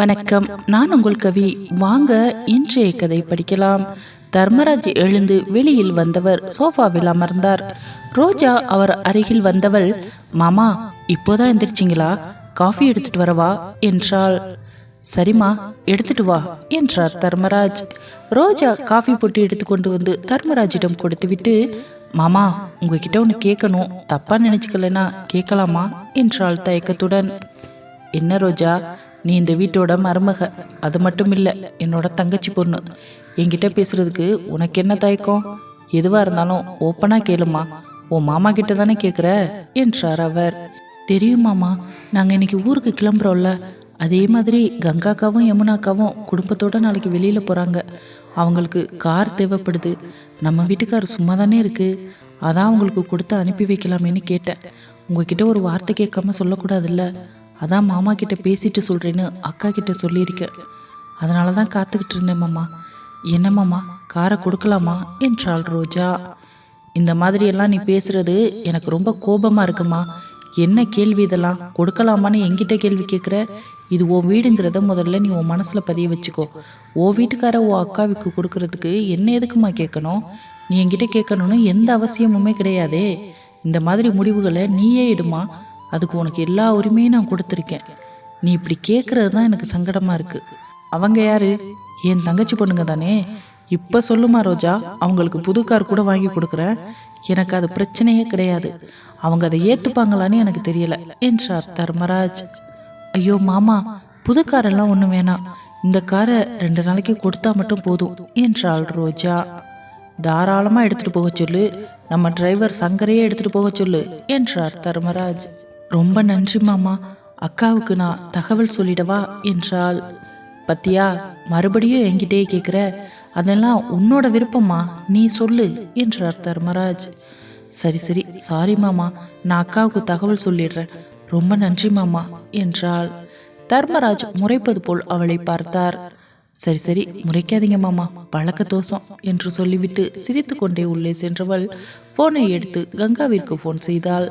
வணக்கம். நான் உங்கள் கவி. வாங்க இன்றைய கதை படிக்கலாம். தர்மராஜ் எழுந்து வெளியில் வந்தவர் சோஃபாவில் அமர்ந்தார். ரோஜா அவர் அருகில் வந்தவள் மாமா இப்போதான் எந்திரிச்சிங்களா? காஃபி எடுத்துட்டு வரவா? என்றாள். சரிம்மா எடுத்துட்டு வா என்றார் தர்மராஜ். ரோஜா காஃபி போட்டு எடுத்துக்கொண்டு வந்து தர்மராஜிடம் கொடுத்துவிட்டு மாமா உங்ககிட்ட ஒன்று கேட்கணும் தப்பா நினைச்சுக்கலனா கேட்கலாமா என்றாள் தயக்கத்துடன். என்ன ரோஜா? நீ இந்த வீட்டோட மருமக. அது மட்டும் இல்லை என்னோட தங்கச்சி பொண்ணு. என்கிட்ட பேசுறதுக்கு உனக்கு என்ன தயக்கம்? எதுவாக இருந்தாலும் ஓப்பனாக கேளுமா. உன் மாமா கிட்ட தானே கேட்குற என்றார் அவர். தெரியும் மாமா நாங்கள் இன்னைக்கு ஊருக்கு கிளம்புறோம்ல. அதே மாதிரி கங்காக்காவும் யமுனாக்காவும் குடும்பத்தோட நாளைக்கு வெளியில் போகிறாங்க அவங்களுக்கு கார் தேவைப்படுது. நம்ம வீட்டுக்கார் சும்மா தானே இருக்கு. அதான் அவங்களுக்கு கொடுத்து அனுப்பி வைக்கலாமேன்னு கேட்டேன். உங்ககிட்ட ஒரு வார்த்தை கேட்காம சொல்லக்கூடாதுல்ல. அதான் மாமா கிட்ட பேசிட்டு சொல்கிறேன்னு அக்கா கிட்ட சொல்லியிருக்கேன் அதனால தான் காத்துக்கிட்டு இருந்தேன் மாமா. என்ன மாமா காரை கொடுக்கலாமா? என்றாள் ரோஜா. இந்த மாதிரியெல்லாம் நீ பேசுறது எனக்கு ரொம்ப கோபமா இருக்குமா? என்ன கேள்வி இதெல்லாம்? கொடுக்கலாமான்னு என்கிட்ட கேள்வி கேட்குற இது உன் வீடுங்கிறத முதல்ல நீ உன் மனசில் பதிய வச்சுக்கோ. உன் வீட்டுக்கார உன் அக்காவுக்கு கொடுக்கறதுக்கு என்ன எதுக்குமா கேட்கணும் நீ என்கிட்ட கேட்கணும்னு எந்த அவசியமுமே கிடையாதே. இந்த மாதிரி முடிவுகளை நீயே இடுமா அதுக்கு உனக்கு எல்லா உரிமையும் நான் கொடுத்துருக்கேன். நீ இப்படி கேட்குறது தான் எனக்கு சங்கடமாக இருக்கு. அவங்க யாரு? என் தங்கச்சி பொண்ணுங்க தானே? இப்போ சொல்லுமா ரோஜா? அவங்களுக்கு புது கார் கூட வாங்கி கொடுக்குறேன் எனக்கு அது பிரச்சனையே கிடையாது. அவங்க அதை ஏற்றுப்பாங்களான்னு எனக்கு தெரியல என்றார் தர்மராஜ். ஐயோ மாமா புது காரெல்லாம் ஒன்றும் வேணாம். இந்த காரை ரெண்டு நாளைக்கு கொடுத்தா மட்டும் போதும் என்றாள் ரோஜா. தாராளமாக எடுத்துட்டு போக சொல்லு. நம்ம டிரைவர் சங்கரையே எடுத்துட்டு போக சொல்லு என்றார் தர்மராஜ். ரொம்ப நன்றி மாமா. அக்காவுக்கு நான் தகவல் சொல்லிடவா என்றாள். பத்தியா மறுபடியும் என்கிட்டயே கேட்குற அதெல்லாம் உன்னோட விருப்பமா நீ சொல்லு என்றார் தர்மராஜ். சரி சரி. சாரி மாமா. நான் அக்காவுக்கு தகவல் சொல்லிடுறேன். ரொம்ப நன்றி மாமா என்றாள். தர்மராஜ் முறைப்பது போல் அவளை பார்த்தார். சரி சரி. முறைக்காதீங்க மாமா. பழக்க தோஷம் என்று சொல்லிவிட்டு சிரித்துக்கொண்டே உள்ளே சென்றவள் போனை எடுத்து கங்காவிற்கு ஃபோன் செய்தாள்.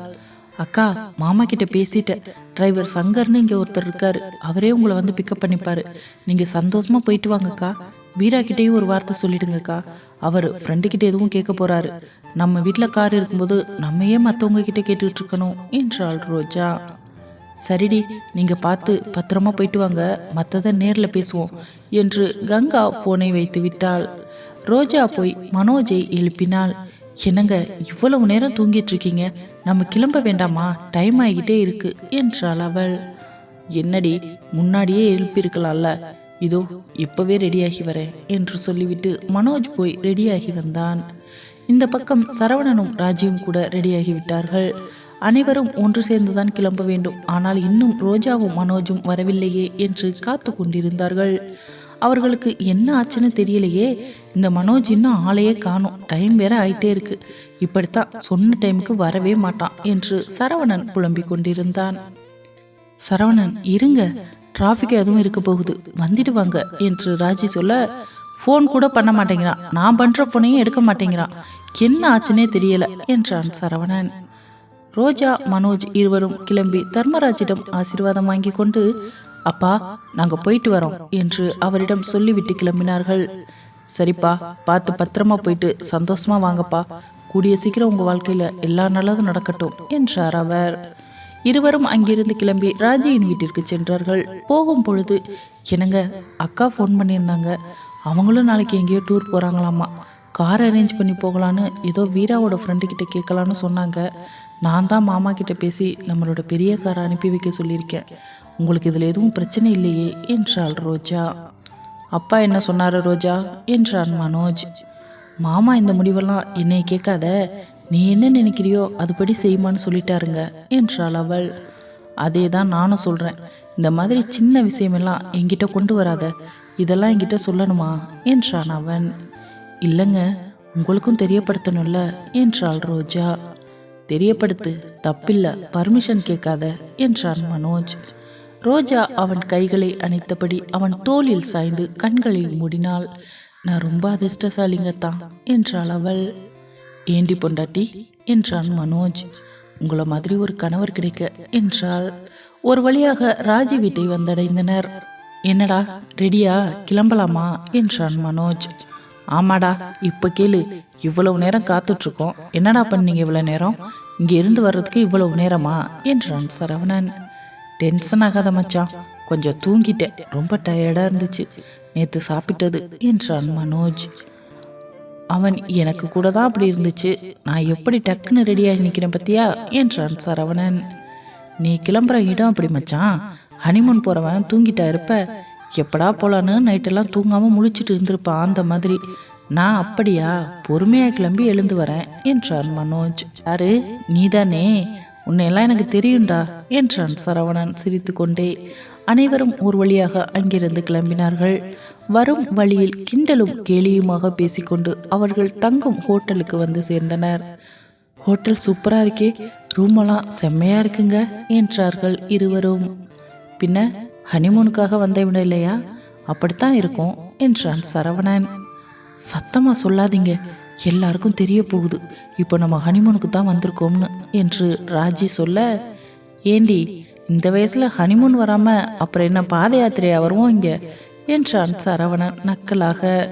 அக்கா மாமா கிட்ட பேசிட்டேன். டிரைவர் சங்கர்னு இங்கே ஒருத்தர் இருக்காரு. அவரே உங்களை வந்து பிக்கப் பண்ணிப்பாரு. நீங்க சந்தோஷமா போயிட்டு வாங்கக்கா. வீரா கிட்டேயும் ஒரு வார்த்தை சொல்லிடுங்கக்கா. அவர் ஃப்ரெண்டுக்கிட்ட எதுவும் கேட்க போறாரு. நம்ம வீட்டில் கார் இருக்கும்போது நம்ம ஏன் மற்றவங்க கிட்ட கேட்டுட்டு இருக்கணும் என்றாள் ரோஜா. சரிடி நீங்க பார்த்து பத்திரமா போயிட்டு வாங்க. மற்றதை நேரில் பேசுவோம் என்று கங்கா போனை வைத்து விட்டாள். ரோஜா போய் மனோஜை எழுப்பினாள். என்னங்க இவ்வளவு நேரம் தூங்கிட்டு இருக்கீங்க? நம்ம கிளம்ப வேண்டாமா? டைம் ஆகிட்டே இருக்கு என்றாள் அவள். என்னடி முன்னாடியே எழுப்பியிருக்கலாம்ல? இதோ இப்பவே ரெடியாகி வரேன் என்று சொல்லிவிட்டு மனோஜ் போய் ரெடியாகி வந்தான். இந்த பக்கம் சரவணனும் ராஜியும் கூட ரெடியாகி விட்டார்கள். அனைவரும் ஒன்று சேர்ந்துதான் கிளம்ப வேண்டும். ஆனால் இன்னும் ரோஜாவும் மனோஜும் வரவில்லையே என்று காத்து கொண்டிருந்தார்கள். அவர்களுக்கு என்ன ஆச்சுன்னு தெரியலையே. இந்த மனோஜ் இன்னும் ஆளையே காணும். டைம் வேற ஆயிட்டே இருக்கு. இப்படித்தான் சொன்ன டைமுக்கு வரவே மாட்டான் என்று சரவணன் புலம்பிக் கொண்டிருந்தான். சரவணன் இருங்க. டிராஃபிக் எதுவும் இருக்க போகுது. வந்துடுவாங்க என்று ராஜி சொல்ல ஃபோன் கூட பண்ண மாட்டேங்கிறான். நான் பண்ற ஃபோனையும் எடுக்க மாட்டேங்கிறான். என்ன ஆச்சுன்னே தெரியல என்றான் சரவணன். ரோஜா மனோஜ் இருவரும் கிளம்பி தர்மராஜிடம் ஆசீர்வாதம் வாங்கி கொண்டு அப்பா நாங்க போயிட்டு வரோம் என்று அவரிடம் சொல்லிவிட்டு கிளம்பினார்கள். சரிப்பா பார்த்து பத்திரமா போயிட்டு சந்தோஷமா வாங்கப்பா. கூடிய சீக்கிரம் உங்க வாழ்க்கையில எல்லா நல்லதும் நடக்கட்டும் என்றார் அவர். இருவரும் அங்கிருந்து கிளம்பி ராஜியின் வீட்டிற்கு சென்றார்கள். போகும் பொழுது என்னங்க அக்கா ஃபோன் பண்ணியிருந்தாங்க. அவங்களும் நாளைக்கு எங்கேயோ டூர் போகிறாங்களாமா கார் அரேஞ்ச் பண்ணி போகலான்னு ஏதோ வீராவோட ஃப்ரெண்டு கிட்ட கேட்கலான்னு சொன்னாங்க. நான் தான் மாமா கிட்ட பேசி நம்மளோட பெரிய காரை அனுப்பி வைக்க சொல்லியிருக்கேன். உங்களுக்கு இதில் எதுவும் பிரச்சனை இல்லையே என்றாள் ரோஜா. அப்பா என்ன சொன்னார் ரோஜா? என்றான் மனோஜ். மாமா இந்த முடிவெல்லாம் என்னை கேட்காத. நீ என்ன நினைக்கிறியோ அதுபடி செய்யுமான்னு சொல்லிட்டாருங்க என்றாள் அவள். அதே தான் நானும் சொல்கிறேன் இந்த மாதிரி சின்ன விஷயமெல்லாம் என்கிட்ட கொண்டு வராத. இதெல்லாம் என்கிட்ட சொல்லணுமா? என்றான் அவன். இல்லைங்க உங்களுக்கும் தெரியப்படுத்தணும்ல என்றாள் ரோஜா. தெரியப்படுத்து தப்பில்ல பர்மிஷன் கேட்காத என்றான் மனோஜ். ரோஜா அவன் கைகளை அணைத்தபடி அவன் தோளில் சாய்ந்து கண்களை மூடினாள். நான் ரொம்ப அதிர்ஷ்டசாலிங்கத்தான் என்றாள் அவள். ஏண்டி பொண்டாட்டி என்றான் மனோஜ். உங்களை மாதிரி ஒரு கணவர் கிடைக்க என்றாள். ஒரு வழியாக ராஜி வீட்டை வந்தடைந்தனர். என்னடா ரெடியா? கிளம்பலாமா? என்றான் மனோஜ். ஆமாடா இப்போ கேளு. இவ்வளவு நேரம் காத்துட்ருக்கோம். என்னடா பண்ணீங்க இவ்வளோ நேரம்? இங்கே இருந்து வர்றதுக்கு இவ்வளவு நேரமா? என்றான் சரவணன். டென்ஷன் ஆகாத மச்சான். கொஞ்சம் தூங்கிட்டேன். ரொம்ப டயர்டாக இருந்துச்சு. நேற்று சாப்பிட்டது என்றான் மனோஜ். அவன் எனக்கு கூட தான் அப்படி இருந்துச்சு. நான் எப்படி டக்குன்னு ரெடியாகி நிற்கிறேன் பத்தியா? என்றான் சரவணன். நீ கிளம்புற இடம் அப்படி மச்சான். ஹனிமூன் போகிறவன் தூங்கிட்டா இருப்ப. எப்படா போலான்னு நைட்டெல்லாம் தூங்காமல் முழிச்சிட்டு இருந்திருப்பான் அந்த மாதிரி. நான் அப்படியா? பொறுமையாக கிளம்பி எழுந்து வரேன். என்றான் மனோஜ். யாரு? நீதானே? உன்னையெல்லாம் எனக்கு தெரியும்டா என்றான் சரவணன் சிரித்துக்கொண்டே. அனைவரும் ஒரு வழியாக அங்கிருந்து கிளம்பினார்கள். வரும் வழியில் கிண்டலும் கேலியுமாக பேசிக்கொண்டு அவர்கள் தங்கும் ஹோட்டலுக்கு வந்து சேர்ந்தனர். ஹோட்டல் சூப்பராக இருக்கே ரூமெல்லாம் செம்மையாக இருக்குங்க என்றார்கள் இருவரும். பின்ன ஹனிமூனுக்காக வந்தவிட இல்லையா? அப்படித்தான் இருக்கும் என்றான் சரவணன். சத்தமாக சொல்லாதீங்க எல்லாருக்கும் தெரிய போகுது. இப்போ நம்ம ஹனிமூனுக்கு தான் வந்திருக்கோம்னு என்று ராஜி சொல்ல ஏண்டி இந்த வயசில் ஹனிமூன் வராமல் அப்புறம் என்ன பாத யாத்திரையாக வருவோம் இங்கே? என்றான் சரவணன் நக்கலாக.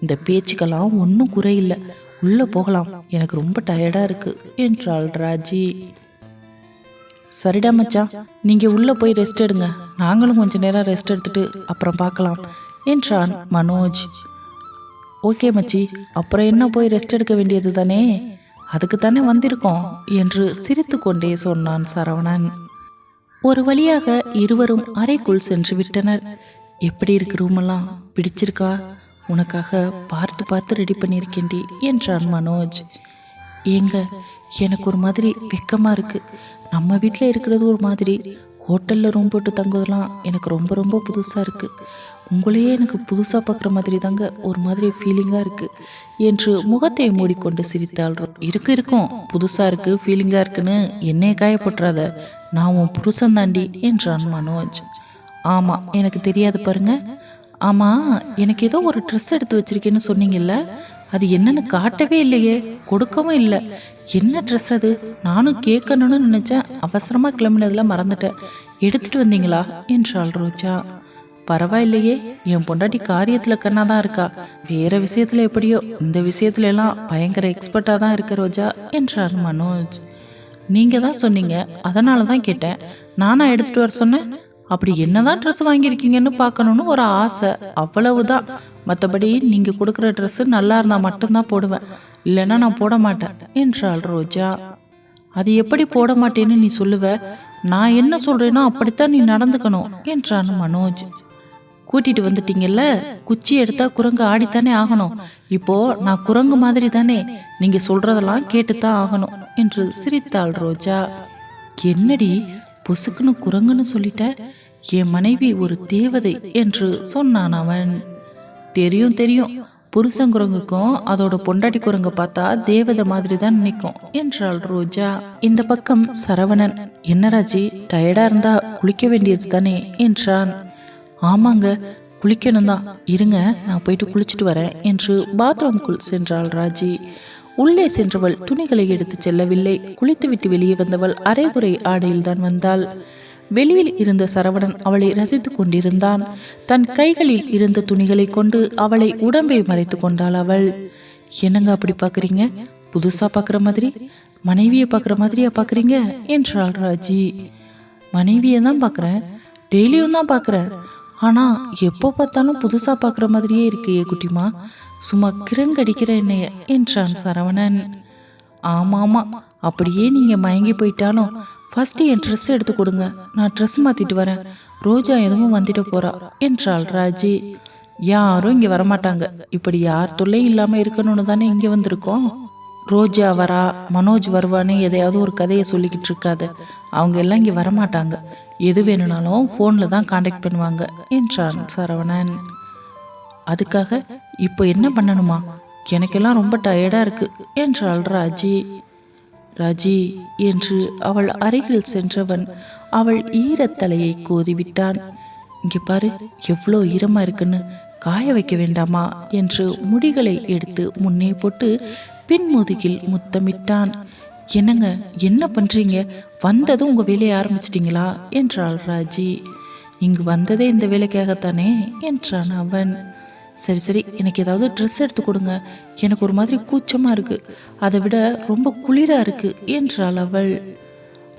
இந்த பேச்சுக்கெல்லாம் ஒன்றும் குறையில்லை. உள்ளே போகலாம். எனக்கு ரொம்ப டயர்டாக இருக்குது என்றாள் ராஜி. சரிடா மச்சான். நீங்கள் உள்ளே போய் ரெஸ்ட் எடுங்க. நாங்களும் கொஞ்ச நேரம் ரெஸ்ட் எடுத்துட்டு அப்புறம் பார்க்கலாம் என்றான் மனோஜ். ஓகே மச்சி. அப்புறம் என்ன போய் ரெஸ்ட் எடுக்க வேண்டியது தானே? அதுக்கு தானே வந்திருக்கோம் என்று சிரித்துக்கொண்டே சொன்னான் சரவணன். ஒரு வழியாக இருவரும் அறைக்குள் சென்று விட்டனர். எப்படி இருக்கு ரூமெல்லாம் பிடிச்சிருக்கா? உனக்காக பார்த்து பார்த்து ரெடி பண்ணியிருக்கேன்டி என்றான் மனோஜ். ஏங்க எனக்கு ஒரு மாதிரி வெக்கமாக இருக்கு. நம்ம வீட்டில் இருக்கிறது ஒரு மாதிரி. ஹோட்டலில் ரூம் போட்டு தங்குவதெல்லாம் எனக்கு ரொம்ப ரொம்ப புதுசாக இருக்குது உங்களையே எனக்கு புதுசாக பார்க்குற மாதிரி தாங்க ஒரு மாதிரி ஃபீலிங்காக இருக்குது என்று முகத்தை மூடிக்கொண்டு சிரித்தாள் இருக்கு இருக்கும். புதுசாக இருக்குது ஃபீலிங்காக இருக்குன்னு என்னைய காயப்பட்டுறாத. நான் உன் புருஷன் தாண்டி என்றான் மனோஜ். ஆமாம் எனக்கு தெரியாது பாருங்க. ஆமாம் எனக்கு ஏதோ ஒரு ட்ரெஸ் எடுத்து வச்சிருக்கேன்னு சொன்னீங்கல்ல? அது என்னன்னு காட்டவே இல்லையே கொடுக்கவும் இல்லை. என்ன ட்ரெஸ் அது? நானும் கேட்கணும்னு நினச்சேன். அவசரமாக கிளம்பினதில் மறந்துட்டேன். எடுத்துட்டு வந்தீங்களா? என்றாள் ரோஜா. பரவாயில்லையே என் பொண்டாட்டி காரியத்தில் கண்ணா தான் இருக்கா. வேற விஷயத்துல எப்படியோ இந்த விஷயத்துல எல்லாம் பயங்கர எக்ஸ்பர்ட்டா தான் இருக்க ரோஜா என்றார் மனோஜ். நீங்கள் தான் சொன்னீங்க அதனால தான் கேட்டேன். நானா எடுத்துட்டு வர சொன்னேன்? அப்படி என்னதான் ட்ரெஸ் வாங்கியிருக்கீங்கன்னு பார்க்கணுன்னு ஒரு ஆசை அவ்வளவுதான். மற்றபடி நீங்கள் கொடுக்குற ட்ரெஸ்ஸு நல்லா இருந்தால் மட்டும்தான் போடுவேன். இல்லைன்னா நான் போட மாட்டேன் என்றாள் ரோஜா. அது எப்படி போட மாட்டேன்னு நீ சொல்லுவ? நான் என்ன சொல்றேனோ அப்படித்தான் நீ நடந்துக்கணும் என்றான் மனோஜ். கூட்டிட்டு வந்துட்டீங்கல்ல? குச்சி எடுத்தா குரங்கு ஆடித்தானே ஆகணும். இப்போ நான் குரங்கு மாதிரி தானே நீங்க சொல்றதெல்லாம் கேட்டுத்தான் ஆகணும் என்று சிரித்தாள் ரோஜா. என்னடி? பொசுக்குன்னு குரங்குன்னு சொல்லிட்ட? என் மனைவி ஒரு தேவதை என்று சொன்னான் அவன். தெரியும் தெரியும். புருஷன் குரங்குக்கும் அதோட பொண்டாட்டி குரங்க பார்த்தா தேவதை மாதிரி தான் நினைக்கும் என்றாள் ரோஜா. இந்த பக்கம் சரவணன் என்னராஜி டயர்டா இருந்தா குளிக்க வேண்டியது தானே என்றான். ஆமாங்க குளிக்கணும் தான் இருங்க நான் போயிட்டு குளிச்சுட்டு வரேன் என்று பாத்ரூம்குள் சென்றாள் ராஜி. உள்ளே சென்றவள் துணிகளை எடுத்து செல்லவில்லை. குளித்துவிட்டு வெளியே வந்தவள் அரைகுறை ஆடையில் தான் வந்தாள். வெளியில் இருந்த சரவணன் அவளை ரசித்து கொண்டிருந்தான். தன் கைகளில் இருந்த துணிகளை கொண்டு அவளை உடம்பை மறைத்து கொண்டாள் அவள். என்னங்க அப்படி பார்க்குறீங்க? புதுசாக பார்க்குற மாதிரி? மனைவியை பார்க்குற மாதிரியா பார்க்குறீங்க? என்றாள் ராஜி. மனைவியை தான் பார்க்குறேன். டெய்லியும் தான் பார்க்குறேன். ஆனால் எப்போ பார்த்தாலும் புதுசாக பார்க்குற மாதிரியே இருக்கு குட்டிமா. சும்மா கிரங்கடிக்கிற என்னைய என்றான் சரவணன். ஆமாம் ஆமாம் அப்படியே நீங்கள் மயங்கி போயிட்டாலும் ஃபஸ்ட்டு என் ட்ரெஸ் எடுத்து கொடுங்க. நான் ட்ரெஸ் மாற்றிட்டு வரேன். ரோஜா எதுவும் வந்துட்டு போறா என்றாள் ராஜி. யாரும் இங்கே வரமாட்டாங்க. இப்படி யார் தொல்லையும் இல்லாமல் இருக்கணும்னு தானே இங்கே வந்திருக்கோம். ரோஜா வரா மனோஜ் வருவான்னு எதையாவது ஒரு கதையை சொல்லிக்கிட்டு இருக்காத. அவங்க எல்லாம் இங்கே வரமாட்டாங்க. எது வேணும்னாலும் ஃபோனில் தான் காண்டாக்ட் பண்ணுவாங்க என்றான் சரவணன். அதுக்காக இப்போ என்ன பண்ணணுமா? எனக்கெல்லாம் ரொம்ப டயர்டாக இருக்குது என்றாள் ராஜி. ராஜி என்று அவள் அருகில் சென்றவன் அவள் ஈரத்தலையை கோதிவிட்டான். இங்கே பாரு எவ்வளோ ஈரமாக இருக்குன்னு காய வைக்க வேண்டாமா? என்று முடிகளை எடுத்து முன்னே போட்டு பின்முதுகில் முத்தமிட்டான். என்னங்க என்ன பண்ணுறீங்க வந்ததும் உங்கள் வேலையை ஆரம்பிச்சிட்டிங்களா? என்றாள் ராஜி. இங்கு வந்ததே இந்த வேலைக்காகத்தானே? என்றான் அவன். சரி சரி எனக்கு ஏதாவது ட்ரெஸ் எடுத்து கொடுங்க. எனக்கு ஒரு மாதிரி கூச்சமாக இருக்குது அதை விட ரொம்ப குளிராக இருக்குது என்றாள் அவள்.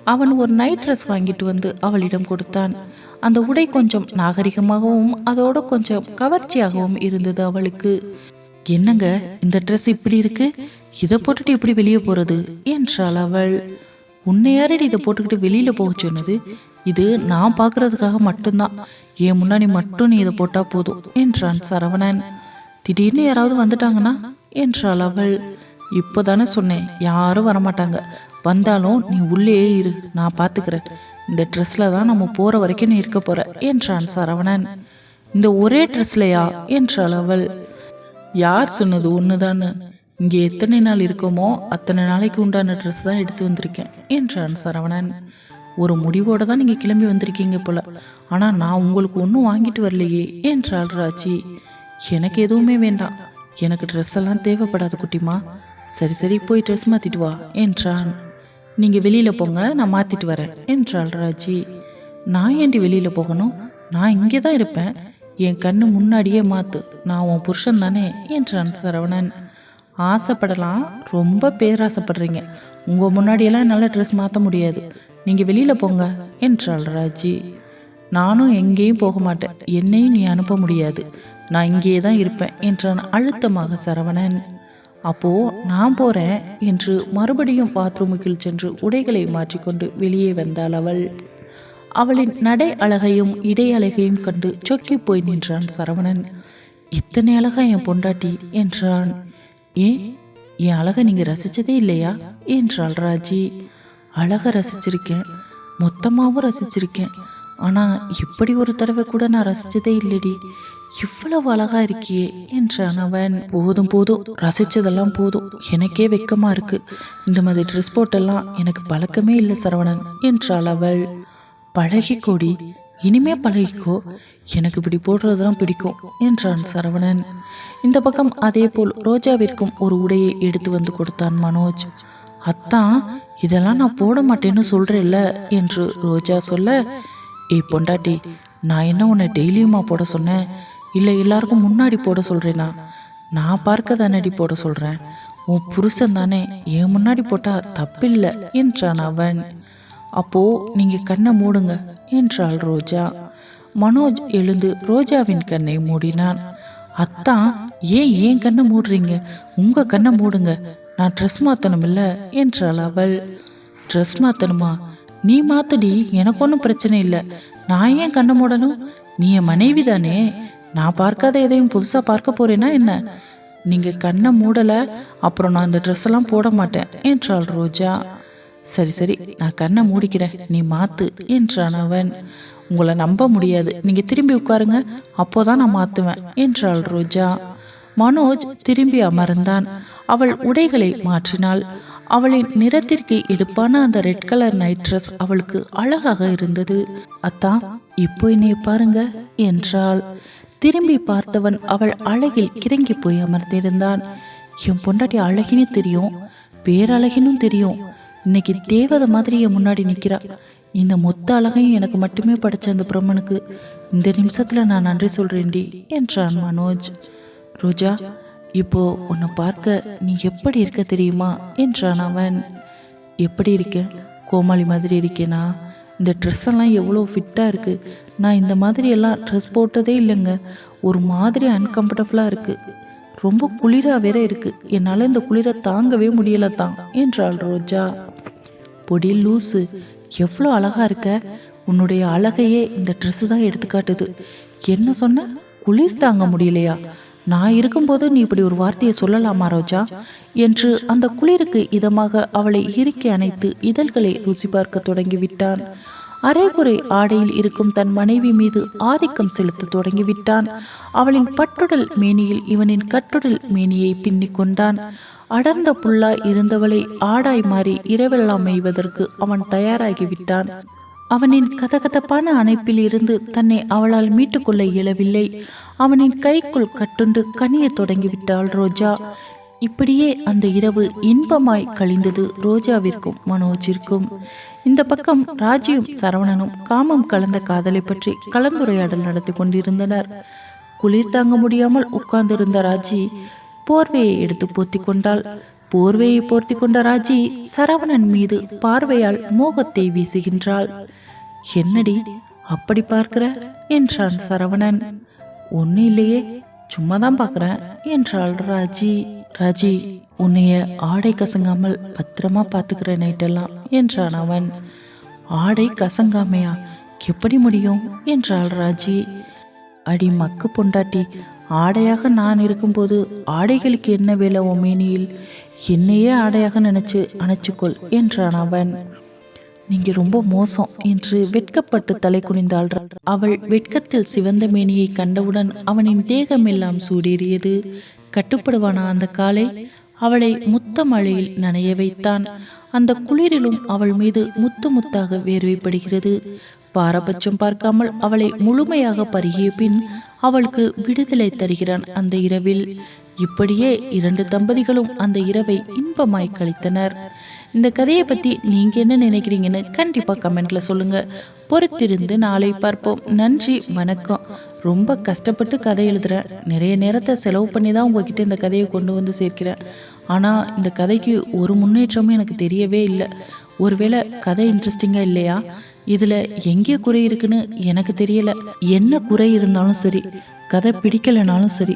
அவன் ஒரு நைட் ட்ரெஸ் வாங்கிட்டு வந்து அவளிடம் கொடுத்தான். அந்த உடை கொஞ்சம் நாகரிகமாகவும் அதோடு கொஞ்சம் கவர்ச்சியாகவும் இருந்தது அவளுக்கு. என்னங்க இந்த ட்ரெஸ் இப்படி இருக்கு? இதை போட்டுட்டு எப்படி வெளியே போறது? என்றாள் அவள். உன்னை யாரடி இதை போட்டுக்கிட்டு வெளியில போக சொன்னது? இது நான் பார்க்கறதுக்காக மட்டும்தான். என் முன்னாடி மட்டும் நீ இதை போட்டா போதும் என்றான் சரவணன். திடீர்னு யாராவது வந்துட்டாங்கன்னா? என்றாள் அவள். இப்போதானே சொன்னேன் யாரும் வரமாட்டாங்க. வந்தாலும் நீ உள்ளே இரு நான் பார்த்துக்கிறேன். இந்த ட்ரெஸ்ல தான் நம்ம போற வரைக்கும் நீ இருக்க போற என்றான் சரவணன். இந்த ஒரே ட்ரெஸ்லையா என்றாள் அவள். யார் சொன்னது ஒண்ணுதான்னு? இங்கே எத்தனை நாள் இருக்கோமோ அத்தனை நாளைக்கு உண்டான ட்ரெஸ் தான் எடுத்து வந்திருக்கேன் என்றான் சரவணன். ஒரு முடிவோட தான் நீங்கள் கிளம்பி வந்திருக்கீங்க போல. ஆனால் நான் உங்களுக்கு ஒன்றும் வாங்கிட்டு வரலையே என்றாள் ராஜி. எனக்கு எதுவுமே வேண்டாம். எனக்கு ட்ரெஸ் எல்லாம் தேவைப்படாது குட்டிமா. சரி சரி போய் ட்ரெஸ் மாற்றிட்டு வா என்றான். நீங்கள் வெளியில் போங்க நான் மாற்றிட்டு வரேன் என்றாள் ராஜி. நான் ஏண்டி வெளியில் போகணும்? நான் இங்கே தான் இருப்பேன். என் கண்ணு முன்னாடியே மாத்து. நான் உன் புருஷன் தானே? என்றான் சரவணன். ஆசைப்படலாம். ரொம்ப பேராசைப்படுறீங்க உங்க முன்னாடியெல்லாம் என்னால் ட்ரெஸ் மாற்ற முடியாது. நீங்க வெளியில போங்க என்றாள் ராஜி. நானும் எங்கேயும் போக மாட்டேன். என்னையும் நீ அனுப்ப முடியாது. நான் இங்கே தான் இருப்பேன் என்றான் அழுத்தமாக சரவணன். அப்போ நான் போறேன் என்று மறுபடியும் பாத்ரூமுக்குள் சென்று உடைகளை மாற்றிக்கொண்டு வெளியே வந்தாள் அவள். அவளின் நடை அழகையும் இடை அழகையும் கண்டு சொக்கி போய் நின்றான் சரவணன். இத்தனை அழகா என் பொண்டாட்டி என்றான். ஏன் என் அழகை நீங்க ரசிச்சதே இல்லையா? என்றாள் ராஜி. அழக ரசிச்சிருக்கேன். மொத்தமாகவும் ரசிச்சிருக்கேன். ஆனா இப்படி ஒரு தடவை கூட நான் ரசிச்சதே இல்லடி. இவ்வளவு அழகா இருக்கியே என்றான் அவன். போதும் போதும். ரசிச்சதெல்லாம் போதும். எனக்கே வெக்கமா இருக்கு. இந்த மாதிரி ட்ரெஸ் போட்டெல்லாம் எனக்கு பழக்கமே இல்லை சரவணன் என்றாள் அவள். பழகிக்கோடி இனிமே பழகிக்கோ. எனக்கு இப்படி போடுறதுலாம் பிடிக்கும் என்றான் சரவணன். இந்த பக்கம் அதே போல் ரோஜாவிற்கும் ஒரு உடையை எடுத்து வந்து கொடுத்தான் மனோஜ். அத்தான் இதெல்லாம் நான் போட மாட்டேன்னு சொல்றேல்ல என்று ரோஜா சொல்ல ஏய் பொண்டாட்டி நான் என்ன உன்னை டெய்லியுமா போட சொன்னேன்? இல்லை எல்லாருக்கும் முன்னாடி போட சொல்றேனா? நான் பார்க்க தானடி போட சொல்றேன்? உன் புருஷன் தானே என் முன்னாடி போட்டா தப்பில்லை என்றான் அவன். அப்போ நீங்க கண்ணை மூடுங்க என்றாள் ரோஜா. மனோஜ் எழுந்து ரோஜாவின் கண்ணை மூடினான். அத்தான் ஏன் ஏன் கண்ணை மூடுறீங்க? உங்க கண்ணை மூடுங்க. நான் ட்ரெஸ் மாத்தணும் இல்ல என்றாள் அவள். ட்ரெஸ் மாத்தணுமா? நீ மாத்தடி எனக்கு ஒன்றும் பிரச்சனை இல்லை. நான் ஏன் கண்ணை மூடணும்? நீ என் மனைவி தானே. நான் பார்க்காத எதையும் புதுசாக பார்க்க போறேனா என்ன? நீங்க கண்ணை மூடலை அப்புறம் நான் அந்த ட்ரெஸ் எல்லாம் போட மாட்டேன் என்றாள் ரோஜா. சரி சரி நான் கண்ணை மூடிக்கிறேன். நீ மாத்து என்றான் அவன். உங்களை நம்ப முடியாது. நீங்க திரும்பி உட்காருங்க. அப்போதான் நான் மாத்துவேன் என்றாள் ரோஜா. மனோஜ் திரும்பி அமர்ந்தான். அவள் உடைகளை மாற்றினாள். அவளின் நிறத்திற்கு எடுப்பான அந்த ரெட் கலர் நைட் ட்ரெஸ் அவளுக்கு அழகாக இருந்தது. அத்தா இப்போ என்னைய பாருங்க என்றாள். திரும்பி பார்த்தவன் அவள் அழகில் கிறங்கி போய் அமர்ந்திருந்தான். என் பொண்டாட்டி அழகினே தெரியும். பேரழகினும் தெரியும். இன்னைக்கு தேவதை மாதிரி என் முன்னாடி நிற்கிறா இந்த மொத்த அழகையும் எனக்கு மட்டுமே படைச்ச அந்த பிரம்மனுக்கு இந்த நிமிஷத்துல நான் நன்றி சொல்றேன்டி என்றான் மனோஜ். ரோஜா இப்போ உன்னை பார்க்க நீ எப்படி இருக்க தெரியுமா என்றான் அவன். எப்படி இருக்க? கோமாளி மாதிரி இருக்கேனா? இந்த ட்ரெஸ் எல்லாம் எவ்வளோ ஃபிட்டாக இருக்கு. நான் இந்த மாதிரி எல்லாம் ட்ரெஸ் போட்டதே இல்லைங்க. ஒரு மாதிரி அன்கம்ஃபர்டபுளாக இருக்கு. ரொம்ப குளிராக வேற இருக்கு. என்னால் இந்த குளிரை தாங்கவே முடியலை தான் என்றாள் ரோஜா. பொடி லூசு. எவ்வளோ அழகாக இருக்க. உன்னுடைய அழகையே இந்த ட்ரெஸ்ஸு தான் எடுத்துக்காட்டுது. என்ன சொன்ன? குளிர் தாங்க முடியலையா? நான் இருக்கும்போது நீ இப்படி ஒரு வார்த்தையை சொல்லலாமா ரோஜா? என்று அந்த குளிருக்கு இதமாக அவளை இறுக்கி அணைத்து இதழ்களை ருசி பார்க்க தொடங்கிவிட்டான் அரைகுறை ஆடையில் இருக்கும் தன் மனைவி மீது ஆதிக்கம் செலுத்த தொடங்கிவிட்டான். அவளின் பட்டுடல் மேனியில் இவனின் கட்டுடல் மேனியை பின்னிக் கொண்டான். அடர்ந்த புல்லாய் இருந்தவளை ஆடாய் மாறி இரவெல்லாம் மேய்வதற்கு அவன் தயாராகிவிட்டான். அவனின் கதகதப்பான அணைப்பில் இருந்து தன்னை அவளால் மீட்டுக்கொள்ள இயலவில்லை. அவனின் கைக்குள் கட்டுண்டு கனிய தொடங்கிவிட்டாள் ரோஜா. இப்படியே அந்த இரவு இன்பமாய் கழிந்தது ரோஜாவிற்கும் மனோஜிற்கும். இந்த பக்கம் ராஜியும் சரவணனும் காமம் கலந்த காதலை பற்றி கலந்துரையாடல் நடத்தி கொண்டிருந்தனர். குளிர் தாங்க முடியாமல் உட்கார்ந்திருந்த ராஜி போர்வையை எடுத்து போத்தி கொண்டாள். போர்வையை போர்த்தி கொண்ட ராஜி சரவணன் மீது பார்வையால் மோகத்தை வீசுகின்றாள். என்னடி அப்படி பார்க்கிற? என்றான் சரவணன். ஒன்றும் இல்லையே சும்மா தான் பார்க்குறேன் என்றாள் ராஜி. ராஜி உன்னைய ஆடை கசங்காமல் பத்திரமா பார்த்துக்கிற நைட்டெல்லாம் என்றான் அவன். ஆடை கசங்காமையா? எப்படி முடியும்? என்றாள் ராஜி. அடி மக்கு பொண்டாட்டி ஆடையாக நான் இருக்கும்போது ஆடைகளுக்கு என்ன வேலை உன் மேனியில்? என்னையே ஆடையாக நினைச்சு அணைச்சிக்கொள் என்றான் அவன். நீங்க ரொம்ப மோசம் என்று வெட்கப்பட்டு தலை குனிந்தாள் அவள் வெட்கத்தில் சிவந்த மேனியை கண்டவுடன் அவனின் தேகமெல்லாம் சூடேறியது. கட்டுப்படுவானா அந்த காலை? அவளை முத்த மழையில் நனைய வைத்தான். அந்த குளிரிலும் அவள் மீது முத்து முத்தாக வேர்வைப்படுகிறது. பாரபட்சம் பார்க்காமல் அவளை முழுமையாக பருகிய பின் அவளுக்கு விடுதலை தருகிறான் அந்த இரவில். இப்படியே இரண்டு தம்பதிகளும் அந்த இரவை இன்பமாய் கழித்தனர். இந்த கதையை பற்றி நீங்கள் என்ன நினைக்கிறீங்கன்னு கண்டிப்பாக கமெண்ட்டில் சொல்லுங்கள் பொறுத்திருந்து நாளை பார்ப்போம். நன்றி வணக்கம். ரொம்ப கஷ்டப்பட்டு கதை எழுதுகிறேன் நிறைய நேரத்தை செலவு பண்ணி தான் உங்ககிட்ட இந்த கதையை கொண்டு வந்து சேர்க்கிறேன். ஆனால் இந்த கதைக்கு ஒரு முன்னேற்றமும் எனக்கு தெரியவே இல்லை. ஒருவேளை கதை இன்ட்ரெஸ்டிங்காக இல்லையா? இதில் எங்கே குறை இருக்குன்னு எனக்கு தெரியல. என்ன குறை இருந்தாலும் சரி கதை பிடிக்கலைனாலும் சரி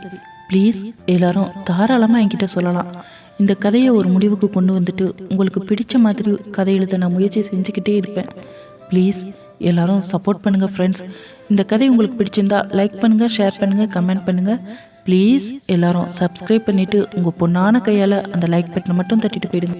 ப்ளீஸ் எல்லாரும் தாராளமாக என்கிட்ட சொல்லலாம். இந்த கதையை ஒரு முடிவுக்கு கொண்டு வந்துட்டு உங்களுக்கு பிடிச்ச மாதிரி கதை எழுத நான் முயற்சி செஞ்சுக்கிட்டே இருப்பேன். ப்ளீஸ் எல்லாரும் சப்போர்ட் பண்ணுங்கள் ஃப்ரெண்ட்ஸ் இந்த கதை உங்களுக்கு பிடிச்சிருந்தா லைக் பண்ணுங்கள் ஷேர் பண்ணுங்கள் கமெண்ட் பண்ணுங்கள் ப்ளீஸ் எல்லாரும் சப்ஸ்கிரைப் பண்ணிவிட்டு உங்கள் பொண்ணான கையால் அந்த லைக் பட்டனை மட்டும் தட்டிட்டு போயிடுங்க.